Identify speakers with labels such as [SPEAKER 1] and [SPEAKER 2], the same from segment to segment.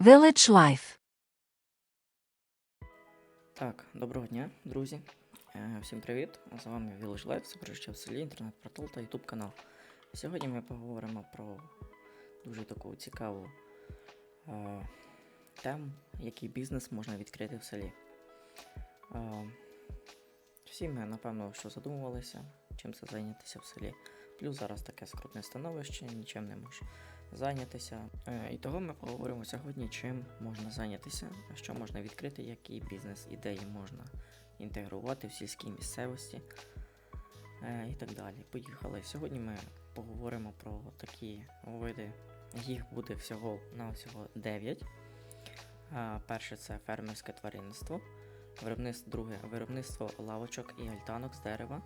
[SPEAKER 1] Village Life.
[SPEAKER 2] Так, доброго дня, друзі. Е, Всім привіт! З вами Village Life, це в селі, інтернет-портал та YouTube канал. Сьогодні ми поговоримо про дуже таку цікаву е, тему, який бізнес можна відкрити в селі. Е, всі ми, напевно, що задумувалися, чим це зайнятися в селі. Плюс зараз таке скрутне становище, нічим не може зайнятися. Е, і того ми поговоримо сьогодні, чим можна зайнятися, що можна відкрити, які бізнес-ідеї можна інтегрувати в сільській місцевості е, і так далі. Поїхали. Сьогодні ми поговоримо про такі види. Їх буде всього на всього 9. Е, перше це фермерське тваринництво. Виробництво, друге виробництво лавочок і альтанок з дерева.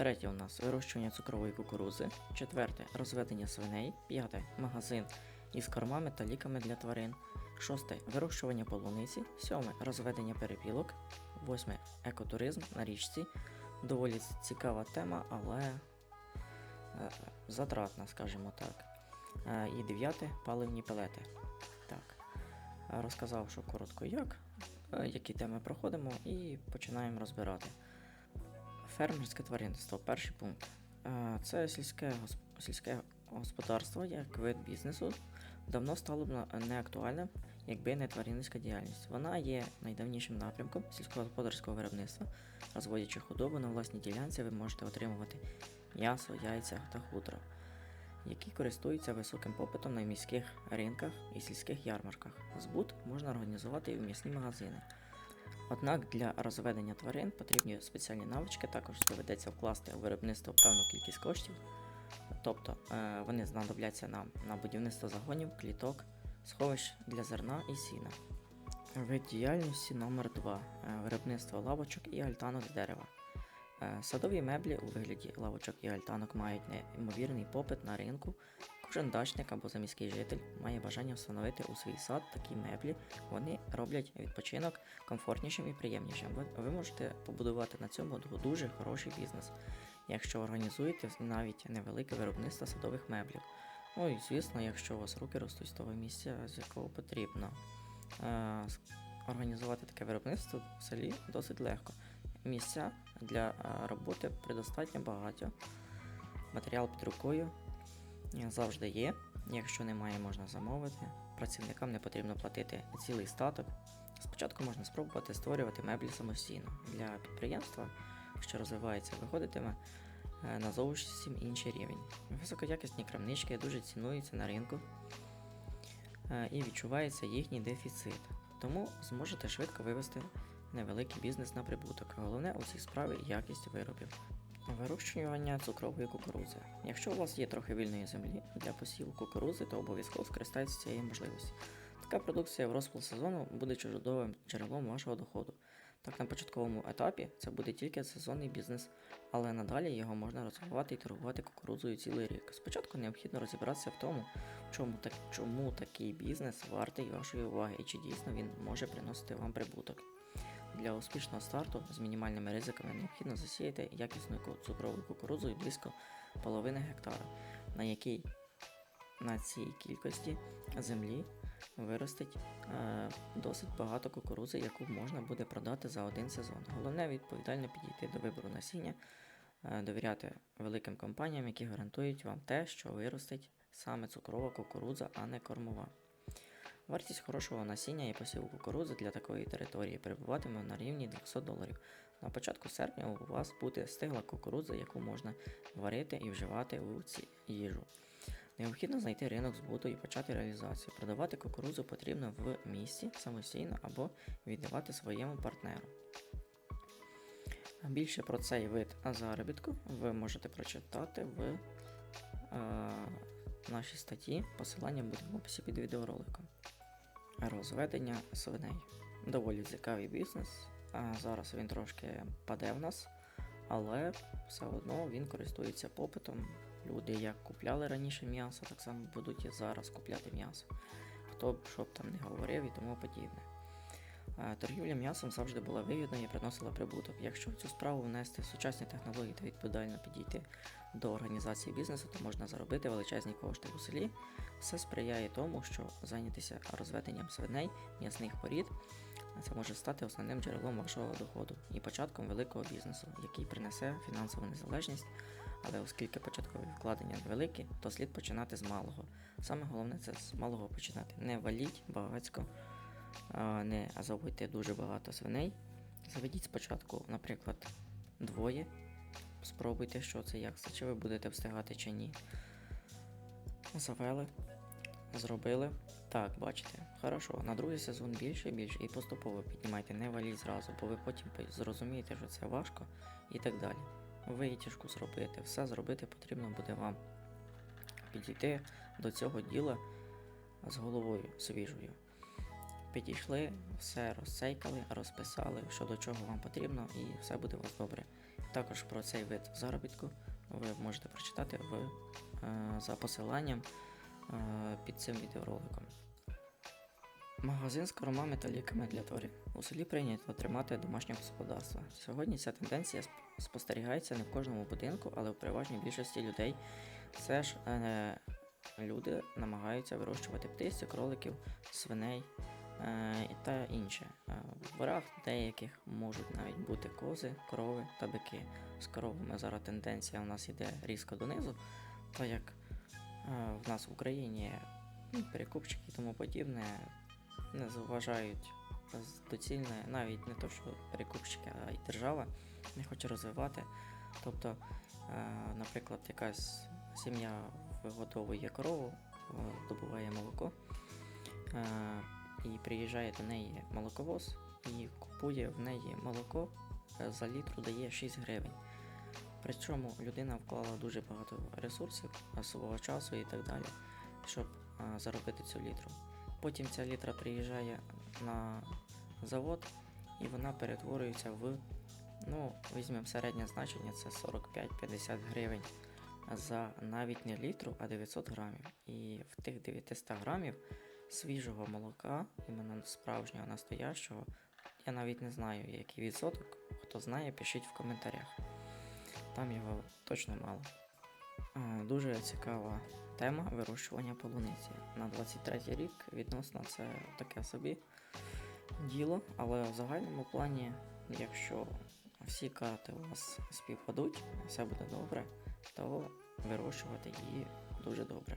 [SPEAKER 2] Третє у нас вирощування цукрової кукурузи. Четверте розведення свиней. П'яте магазин із кормами та ліками для тварин. Шосте вирощування полуниці. Сьоме розведення перепілок. Восьме екотуризм на річці. Доволі цікава тема, але е, затратна, скажімо так. Е, і дев'яте паливні пелети. Так. Розказав, що коротко як, е, які теми проходимо, і починаємо розбирати. Фермерське тваринництво. Перший пункт. Е, Це сільське, сільське господарство як вид бізнесу давно стало б неактуальним, якби не тваринницька діяльність. Вона є найдавнішим напрямком сільськогосподарського виробництва. Розводячи худобу на власній ділянці, ви можете отримувати м'ясо, яйця та хутро, які користуються високим попитом на міських ринках і сільських ярмарках. Збут можна організувати і в м'ясні магазини. Однак для розведення тварин потрібні спеціальні навички, також доведеться вкласти у виробництво певну кількість коштів. Тобто е, вони знадобляться нам на будівництво загонів, кліток, сховищ для зерна і сіна. Вид діяльності номер 2 Виробництво лавочок і альтанок з дерева. Е, Садові меблі у вигляді лавочок і альтанок мають неймовірний попит на ринку. Кожен дачник або заміський житель має бажання встановити у свій сад такі меблі. Вони роблять відпочинок комфортнішим і приємнішим. Ви, ви можете побудувати на цьому ду- дуже хороший бізнес, якщо організуєте навіть невелике виробництво садових меблів. Ну і звісно, якщо у вас руки ростуть з того місця, з якого потрібно. Е, організувати таке виробництво в селі досить легко. Місця для е, роботи предостатньо багато. Матеріал під рукою завжди є. Якщо немає, можна замовити. Працівникам не потрібно платити цілий статок. Спочатку можна спробувати створювати меблі самостійно. Для підприємства, що розвивається, виходитиме е, на зовсім інший рівень. Високоякісні крамнички дуже цінуються на ринку е, і відчувається їхній дефіцит. Тому зможете швидко вивести невеликий бізнес на прибуток. Головне у цій справі якість виробів. Вирощування цукрової кукурудзи. Якщо у вас є трохи вільної землі для посіву кукурудзи, то обов'язково скористайтеся цією можливістю. Така продукція в розпал сезону буде чудовим джерелом вашого доходу. Так, на початковому етапі це буде тільки сезонний бізнес, але надалі його можна розвивати і торгувати кукурудзою цілий рік. Спочатку необхідно розібратися в тому, чому, так, чому такий бізнес вартий вашої уваги і чи дійсно він може приносити вам прибуток. Для успішного старту з мінімальними ризиками необхідно засіяти якісну цукрову кукурудзу близько половини гектара, на якій на цій кількості землі виростить е, досить багато кукурудзи, яку можна буде продати за один сезон. Головне відповідально підійти до вибору насіння, е, довіряти великим компаніям, які гарантують вам те, що виростить саме цукрова кукурудза, а не кормова. Вартість хорошого насіння і посіву кукурудзи для такої території перебуватиме на рівні 200 доларів. На початку серпня у вас буде стигла кукурудза, яку можна варити і вживати у ці їжу. Необхідно знайти ринок збуту і почати реалізацію. Продавати кукурудзу потрібно в місті самостійно або віддавати своєму партнеру. Більше про цей вид заробітку ви можете прочитати в е, нашій статті. Посилання буде в описі під відеороликом. Розведення свиней. Доволі цікавий бізнес. А зараз він трошки паде в нас, але все одно він користується попитом. Люди як купляли раніше м'ясо, так само будуть і зараз купляти м'ясо. Хто б що б там не говорив і тому подібне. Е, Торгівля м'ясом завжди була вигідною і приносила прибуток. Якщо в цю справу внести сучасні технології та відповідально підійти до організації бізнесу, то можна заробити величезні кошти у селі. Все сприяє тому, що зайнятися розведенням свиней, м'ясних порід. Це може стати основним джерелом вашого доходу і початком великого бізнесу, який принесе фінансову незалежність. Але оскільки початкові вкладення невеликі, то слід починати з малого. Саме головне це з малого починати. Не валіть багацько, не заводьте дуже багато свиней. Заведіть спочатку, наприклад, двоє. Спробуйте, що це, як це, чи ви будете встигати чи ні. Завели, зробили. Так, бачите, хорошо. На другий сезон більше і більше і поступово піднімайте, не валіть зразу, бо ви потім зрозумієте, що це важко і так далі. Витяжку зробити, все зробити потрібно буде вам. Підійти до цього діла з головою свіжою. Підійшли, все розцейкали, розписали, що до чого вам потрібно, і все буде у вас добре. Також про цей вид заробітку ви можете прочитати в, е, за посиланням е, під цим відеороликом. Магазин з кормами та ліками для тварин. У селі прийнято тримати домашнє господарство. Сьогодні ця тенденція спостерігається не в кожному будинку, але в переважній більшості людей все ж е, люди намагаються вирощувати птицю, кроликів, свиней та інше. Е, в дворах деяких можуть навіть бути кози, корови та бики. З коровами зараз тенденція у нас йде різко донизу, так як е, в нас в Україні ну, перекупчики і тому подібне не заважають доцільне, навіть не то, що перекупщики, а й держава не хоче розвивати. Тобто, е, наприклад, якась сім'я вигодовує корову, е, добуває молоко, е, і приїжджає до неї молоковоз і купує в неї молоко е, за літру дає 6 гривень. Причому людина вклала дуже багато ресурсів, е, свого часу і так далі, щоб е, заробити цю літру. Потім ця літра приїжджає на завод і вона перетворюється в, ну, візьмемо середнє значення, це 45-50 гривень за навіть не літру, а 900 грамів. І в тих 900 грамів свіжого молока, іменно справжнього настоящого, я навіть не знаю, який відсоток. Хто знає, пишіть в коментарях. Там його точно мало. Е, Дуже цікава тема вирощування полуниці. На 23 рік відносно це таке собі діло, але в загальному плані, якщо всі карти у вас співпадуть, все буде добре, то вирощувати її дуже добре.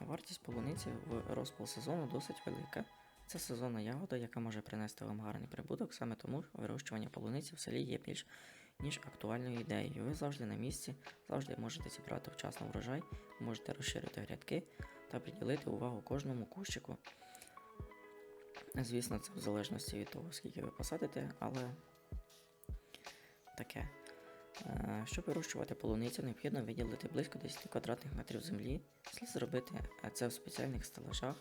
[SPEAKER 2] Вартість полуниці в розпал сезону досить велика. Це сезонна ягода, яка може принести вам гарний прибуток, саме тому вирощування полуниці в селі є більш ніж актуальною ідеєю. Ви завжди на місці, завжди можете зібрати вчасно врожай, можете розширити грядки та приділити увагу кожному кущику. Звісно, це в залежності від того, скільки ви посадите, але таке. Е, Щоб вирощувати полуницю, необхідно виділити близько 10 квадратних метрів землі. Слід зробити е, це в спеціальних стелажах.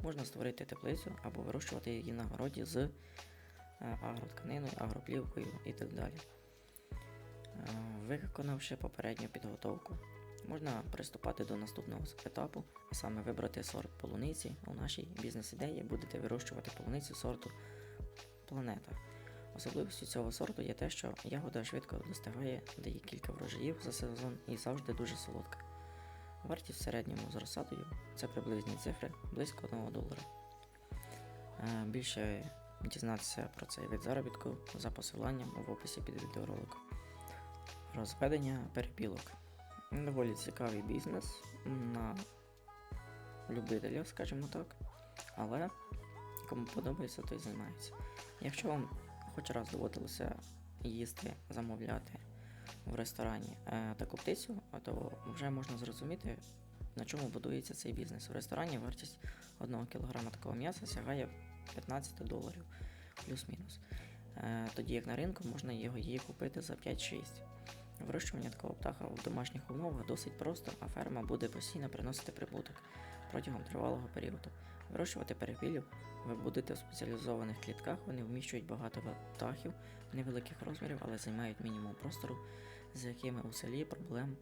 [SPEAKER 2] Можна створити теплицю або вирощувати її на городі з е, агротканиною, агроплівкою і так далі. Виконавши попередню підготовку, можна приступати до наступного етапу, а саме вибрати сорт полуниці. У нашій бізнес-ідеї будете вирощувати полуницю сорту планета. Особливістю цього сорту є те, що ягода швидко достигає дає кілька врожаїв за сезон і завжди дуже солодка. Вартість в середньому з розсадою це приблизні цифри близько 1 долара. Е, Більше дізнатися про цей вид заробітку за посиланням в описі під відеороликом. Розведення перепілок. Доволі цікавий бізнес на любителя, скажімо так. Але кому подобається, той займається. Якщо вам хоч раз доводилося їсти, замовляти в ресторані е, таку птицю, то вже можна зрозуміти, на чому будується цей бізнес. В ресторані вартість 1 кг такого м'яса сягає 15 доларів плюс-мінус. Е, тоді як на ринку можна його її купити за 5-6. Вирощування такого птаха в домашніх умовах досить просто, а ферма буде постійно приносити прибуток протягом тривалого періоду. Вирощувати перепілів ви будете в спеціалізованих клітках, вони вміщують багато птахів невеликих розмірів, але займають мінімум простору, з якими у селі проблем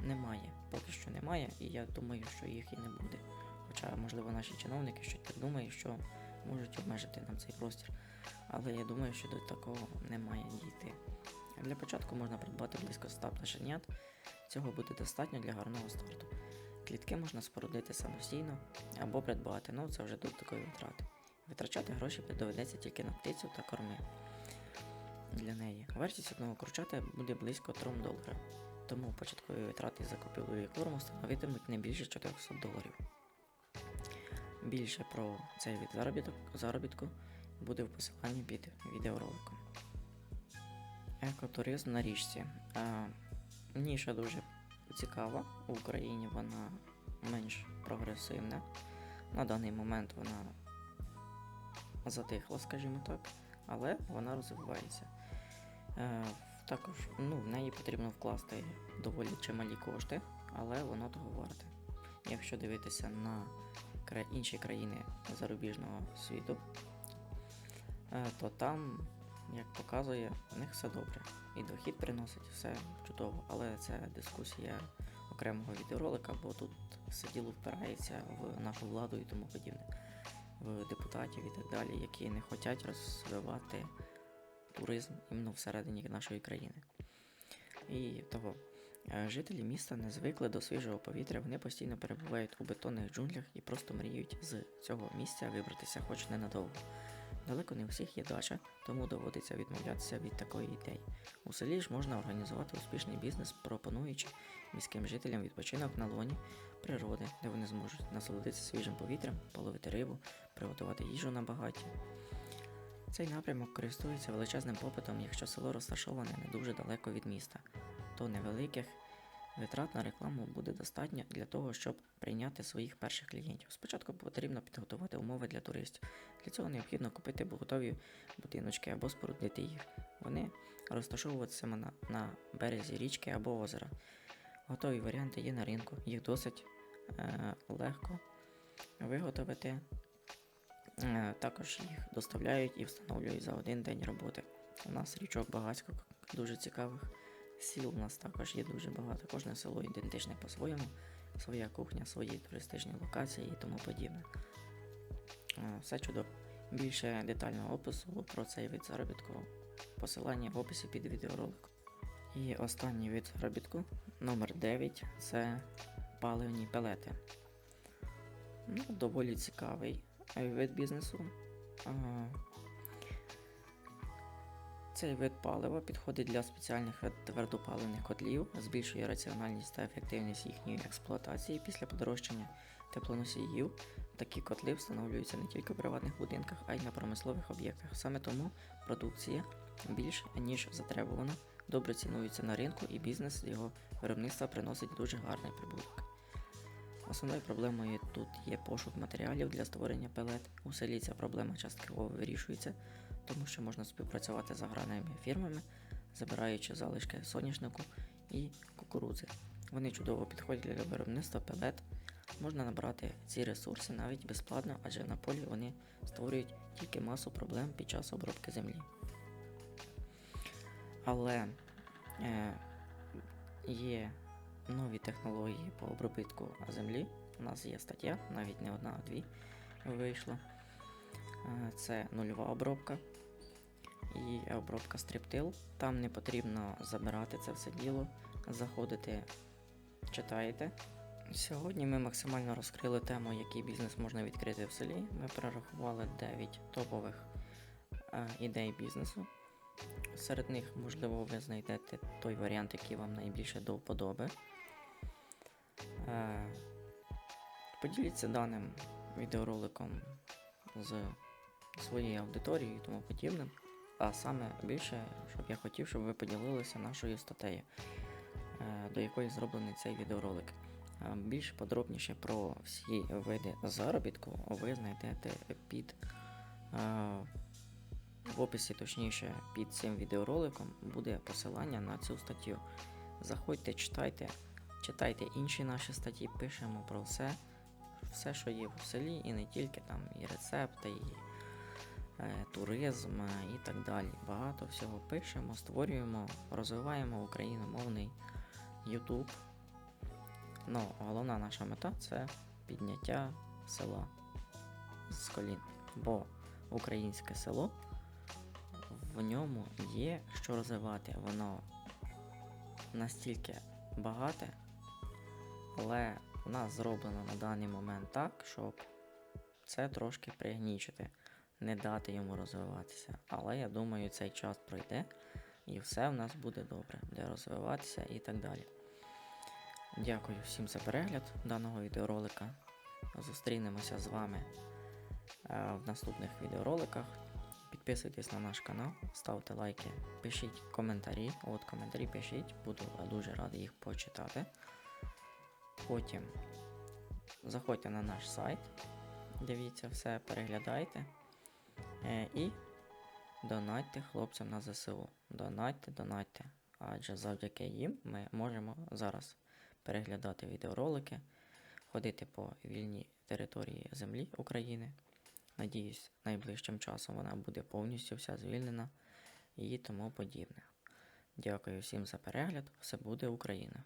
[SPEAKER 2] немає. Поки що немає, і я думаю, що їх і не буде. Хоча, можливо, наші чиновники щось так думають, що можуть обмежити нам цей простір. Але я думаю, що до такого не має дійти. Для початку можна придбати близько 100 пташенят. Цього буде достатньо для гарного старту. Клітки можна спорудити самостійно або придбати, ну це вже додаткові витрати. Витрачати гроші доведеться тільки на птицю та корми для неї. Вартість одного курчата буде близько 3 доларів, тому початкові витрати з закупівлею корму становитимуть не більше 400 доларів. Більше про цей від заробіток, заробітку буде в посиланні під відеороликом. Екотуризм на річці. А, ніша дуже цікава. В Україні вона менш прогресивна. На даний момент вона затихла, скажімо так, але вона розвивається. Е, також ну, в неї потрібно вкласти доволі чималі кошти, але воно того варте. Якщо дивитися на інші країни зарубіжного світу, е, то там, як показує, в них все добре. І дохід приносить все чудово, але це дискусія окремого відеоролика, бо тут все діло впирається в нашу владу і тому подібне, в депутатів і так далі, які не хочуть розвивати туризм іменно всередині нашої країни. І того. е, Жителі міста не звикли до свіжого повітря, вони постійно перебувають у бетонних джунглях і просто мріють з цього місця вибратися хоч ненадовго. Далеко не всіх є дача, тому доводиться відмовлятися від такої ідеї. У селі ж можна організувати успішний бізнес, пропонуючи міським жителям відпочинок на лоні природи, де вони зможуть насолодитися свіжим повітрям, половити рибу, приготувати їжу на багаті. Цей напрямок користується величезним попитом, якщо село розташоване не дуже далеко від міста, то невеликих витрат на рекламу буде достатньо для того, щоб прийняти своїх перших клієнтів. Спочатку потрібно підготувати умови для туристів. Для цього необхідно купити готові будиночки або спорудити їх. Вони розташовуватимуться на, на березі річки або озера. Готові варіанти є на ринку, їх досить е, легко виготовити. Е, також їх доставляють і встановлюють за один день роботи. У нас річок багатько дуже цікавих. Сіл у нас також є дуже багато. Кожне село ідентичне по-своєму, своя кухня, свої туристичні локації і тому подібне. Е, Все чудово. Більше детального опису про цей вид заробітку посилання в описі під відеороликом. І останній вид заробітку, номер 9 це паливні пелети. Ну, доволі цікавий е, вид бізнесу. Цей вид палива підходить для спеціальних твердопаливних котлів, збільшує раціональність та ефективність їхньої експлуатації після подорожчання теплоносіїв. Такі котли встановлюються не тільки в приватних будинках, а й на промислових об'єктах. Саме тому продукція більш ніж затребувана, добре цінується на ринку і бізнес його виробництва приносить дуже гарний прибуток. Основною проблемою тут є пошук матеріалів для створення пелет. У селі ця проблема частково вирішується, тому що можна співпрацювати з аграрними фірмами, забираючи залишки соняшнику і кукурудзи. Вони чудово підходять для виробництва пелет. Можна набрати ці ресурси навіть безплатно, адже на полі вони створюють тільки масу проблем під час обробки землі. Але е, є нові технології по обробітку землі. У нас є стаття, навіть не одна, а дві вийшло. Е, Це нульова обробка і обробка стриптил. Там не потрібно забирати це все діло, заходите, читаєте. Сьогодні ми максимально розкрили тему, який бізнес можна відкрити в селі. Ми перерахували 9 топових е, ідей бізнесу. Серед них, можливо, ви знайдете той варіант, який вам найбільше до вподоби. Е, Поділіться даним відеороликом з своєю аудиторією і тому подібним. А саме більше, щоб я хотів, щоб ви поділилися нашою статтею, е, до якої зроблений цей відеоролик. Е, Більш подробніше про всі види заробітку ви знайдете під е, в описі, точніше, під цим відеороликом буде посилання на цю статтю. Заходьте, читайте, читайте інші наші статті, пишемо про все, все, що є в селі, і не тільки там і рецепти, і е, туризм е, і так далі. Багато всього пишемо, створюємо, розвиваємо україномовний YouTube. Ну, головна наша мета це підняття села з колін. Бо українське село. В ньому є що розвивати. Воно настільки багате, але у нас зроблено на даний момент так, щоб це трошки пригнічити, не дати йому розвиватися. Але я думаю, цей час пройде і все в нас буде добре, буде розвиватися і так далі. Дякую всім за перегляд даного відеоролика. Зустрінемося з вами е, в наступних відеороликах. Підписуйтесь на наш канал, ставте лайки, пишіть коментарі. От коментарі пишіть, буду дуже радий їх почитати. Потім заходьте на наш сайт, дивіться все, переглядайте. Е, і донатьте хлопцям на ЗСУ. Донатьте, донатьте. Адже завдяки їм ми можемо зараз переглядати відеоролики, ходити по вільній території землі України. Надіюсь, найближчим часом вона буде повністю вся звільнена і тому подібне. Дякую всім за перегляд. Все буде Україна!